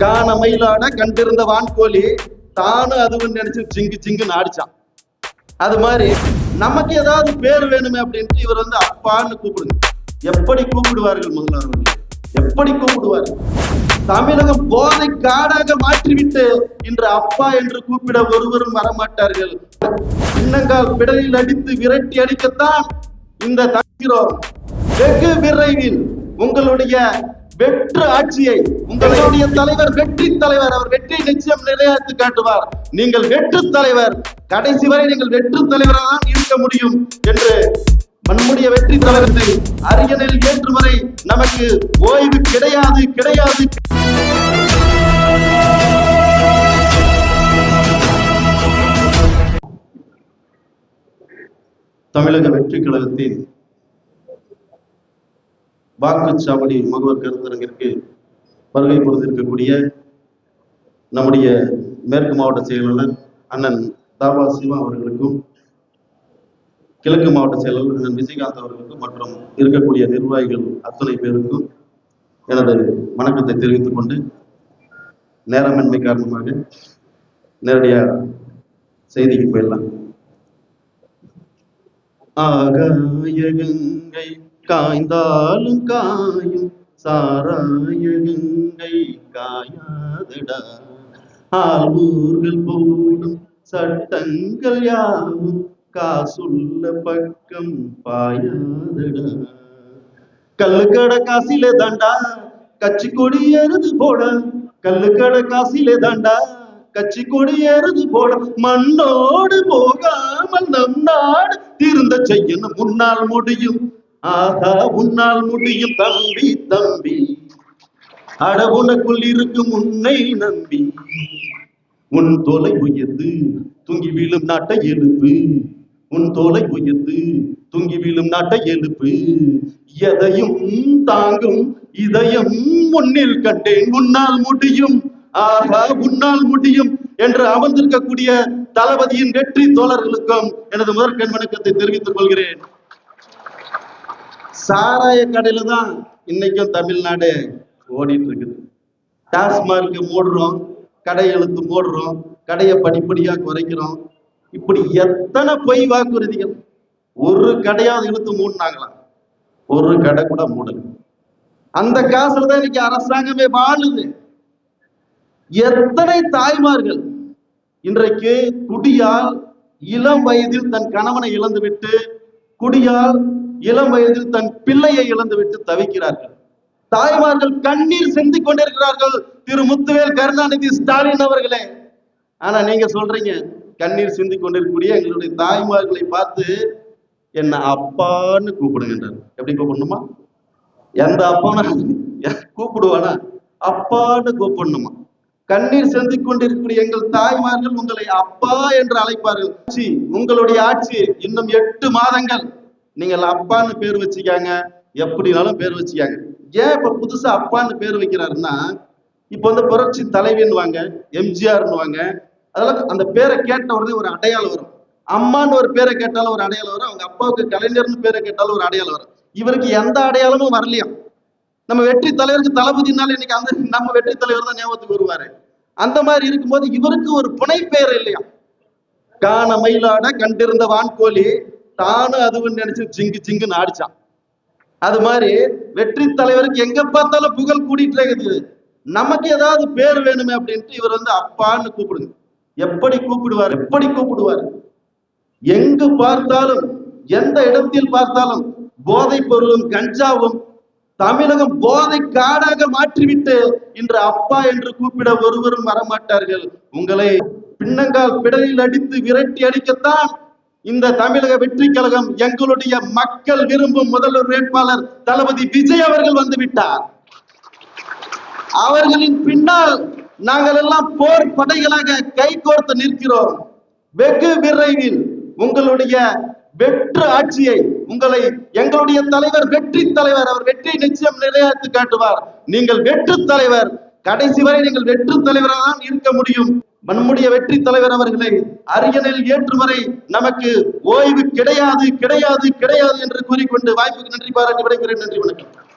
காண மயிலாட கண்டிருந்த வான்கோழி தானும் அதுவும் நினைச்சு ஜிங்கு ஜிங்குன்னு ஆடிச்சான். அது மாதிரி நமக்கு ஏதாவது பேர் வேணுமே அப்படின்ட்டு இவர் வந்து அப்பான்னு கூப்பிடுங்க. எப்படி கூப்பிடுவார்கள் முதல்வர் எப்படி கூப்பிடுவார்கள்? தமிழகம் போதை காடாக மாற்றிவிட்டு இன்று அப்பா என்று கூப்பிட ஒருவரும் வரமாட்டார்கள். இன்னங்கால் பிடலில் அடித்து விரட்டி அடிக்கத்தான் இந்த தங்கிறோம் வெகு விரைவில் உங்களுடைய வெற்று ஆட்சியை உங்களுடைய தலைவர் வெற்றி தலைவர் அவர் வெற்றி நிச்சயம் நிறைவேற்றி காட்டுவார். நீங்கள் வெற்று தலைவர் கடைசி வரை நீங்கள் வெற்று தலைவராக தான் இருக்க முடியும் என்று நம்முடைய வெற்றி தலைவர்கள் அரியணையில் ஏற்று வரை நமக்கு ஓய்வு கிடையாது கிடையாது. தமிழக வெற்றி கழகத்தின் வாக்குச்சாவடி முகவர் கருத்தரங்கிற்கு வருகை பொறுத்திருக்கக்கூடிய நம்முடைய மேற்கு மாவட்ட செயலாளர் அண்ணன் தாபா சிவா அவர்களுக்கும் கிழக்கு மாவட்ட செயலாளர் அண்ணன் விஜயகாந்த் அவர்களுக்கும் மற்றும் இருக்கக்கூடிய நிர்வாகிகள் அத்தனை பேருக்கும் எனது வணக்கத்தை தெரிவித்துக் கொண்டு நேரமின்மை காரணமாக நேரடியாக செய்திக்கு போயிடலாம். ஆகாய கங்கை காய்ந்தாலும் காயும். சாராய கங்கை காயாதடா. ஆள்வூர்கள் போடும் சட்டங்கள் யாவும். காசுள்ள பக்கம் பாயாதடா. கல்லுக்கட காசிலே தாண்டா கச்சி கொடி ஏறுது போட. கல்லுக்கட காசிலே தாண்டா கச்சி கொடி ஏறுது போட. மண்ணோடு போகாமல் நம் நாடு திருந்த செய்யணும். முன்னால் முடியும். ஆகா உன்னால் முடியும் தம்பி தம்பி. அட உனக்குள் இருக்கும் உன்னை நம்பி. உன் தோலை உயர்ந்து தூங்கி வீழும் நாட்டை எழுப்பு. உன் தோலை உயர்ந்து தூங்கி வீழும் நாட்டை எழுப்பு. எதையும் தாங்கும் இதயம் முன்னில் கண்டேன். உன்னால் முடியும் ஆகா உன்னால் முடியும் என்று அமர்ந்திருக்கக்கூடிய தளபதியின் வெற்றி தோழர்களுக்கும் எனது முதற்கண் வணக்கத்தை தெரிவித்துக் கொள்கிறேன். சாராய கடையில தான் இன்னைக்கும் தமிழ்நாடு ஓடிட்டு இருக்குது டாஸ்மார்க் மூடுறோம் கடை எழுத்து மூடுறோம் கடையை படிப்படியா குறைக்கிறோம். இப்படி எத்தனை பொய் வாக்குறுதிகள்? ஒரு கடையாவது இழுத்து மூடினாங்களாம் ஒரு கடை கூட மூடல. அந்த காசுல தான் இன்னைக்கு அரசாங்கமே வாழுது. எத்தனை தாய்மார்கள் இன்றைக்கு குடியால் இளம் வயதில் தன் கணவனை இழந்துவிட்டு குடியால் இளம் வயதில் தன் பிள்ளையை இழந்துவிட்டு தவிக்கிறார்கள். தாய்மார்கள் கண்ணீர் சிந்திக் கொண்டிருக்கிறார்கள். திரு முத்துவேல் கருணாநிதி ஸ்டாலின் அவர்களே. ஆனா நீங்க சொல்றீங்க கண்ணீர் சிந்திக் கொண்டிருக்கக்கூடிய எங்களுடைய தாய்மார்களை பார்த்து என்ன அப்பான்னு கூப்பிடுங்கன்றார் எப்படி கூப்பிடணுமா? எந்த அப்பானா கூப்பிடுவானா? அப்பான்னு கூப்பிடணுமா? கண்ணீர் சிந்திக் கொண்டிருக்கக்கூடிய எங்கள் தாய்மார்கள் உங்களை அப்பா என்று அழைப்பார்கள். உங்களுடைய ஆட்சி இன்னும் எட்டு மாதங்கள். நீங்கள் அப்பான்னு பேர் வச்சுக்காங்க. எப்படினாலும் பேர் வச்சுக்காங்க. ஏன் இப்ப புதுசா அப்பான்னு பேர் வைக்கிறாருன்னா இப்ப வந்து புரட்சி தலைவின்னுவாங்க எம்ஜிஆர்னுவாங்க அதெல்லாம் அந்த பேரை கேட்ட உடனே ஒரு அடையாளம் வரும். அம்மான்னு ஒரு பேரை கேட்டாலும் ஒரு அடையாளம் வரும். அவங்க அப்பாவுக்கு கலைஞர்னு பேரை கேட்டாலும் ஒரு அடையாளம் வரும். இவருக்கு எந்த அடையாளமும் வரலையா? நம்ம வெற்றி தலைவருக்கு தளபதினால இன்னைக்கு அந்த நம்ம வெற்றி தலைவர் தான் ஞாபகத்துக்கு வருவாரு. அந்த மாதிரி இருக்கும்போது இவருக்கு ஒரு புனை பெயர் இல்லையா? காண மயிலாட கண்டிருந்த வான்கோழி தானும் அதுவும் நினைச்சு ஜிங்கு ஜிங்குன்னு ஆடிச்சான். அது மாதிரி வெற்றி தலைவருக்கு எங்க பார்த்தாலும் புகழ் கூட்டிட்டு இருக்குது. நமக்கு ஏதாவது பேர் வேணுமே அப்படின்ட்டு இவர் வந்து அப்பான்னு கூப்பிடுங்க. எப்படி கூப்பிடுவார்? எப்படி கூப்பிடுவார்? எங்கு பார்த்தாலும் எந்த இடத்தில் பார்த்தாலும் போதைப் பொருளும் கஞ்சாவும் தமிழகம் போதை காடாக மாற்றிவிட்டு இன்று அப்பா என்று கூப்பிட ஒருவரும் வரமாட்டார்கள். உங்களை பின்னங்கால் பிடலில் அடித்து விரட்டி அடிக்கத்தான் இந்த தமிழக வெற்றி கழகம் எங்களுடைய மக்கள் விரும்பும் முதல்வர் வேட்பாளர் தளபதி விஜய் அவர்கள் வந்து விட்டார். அவர்களின் பின்னால் நாங்கள் எல்லாம் போர் படைகளாக கைகோர்த்து நிற்கிறோம். வெகு விரைவில் உங்களுடைய வெற்று ஆட்சியை உங்களை எங்களுடைய தலைவர் வெற்றி தலைவர் அவர் வெற்றி நிச்சயம் நிலையாத்து காட்டுவார். நீங்கள் வெற்று தலைவர் கடைசி வரை நீங்கள் வெற்று தலைவராக தான் இருக்க முடியும். நம்முடைய வெற்றி தலைவர் அவர்களை அரியணையில் ஏற்றும் வரை நமக்கு ஓய்வு கிடையாது கிடையாது கிடையாது என்று கூறிக்கொண்டு வாய்ப்புக்கு நன்றி பாராட்டி விடைபெறுகிறேன். நன்றி வணக்கம்.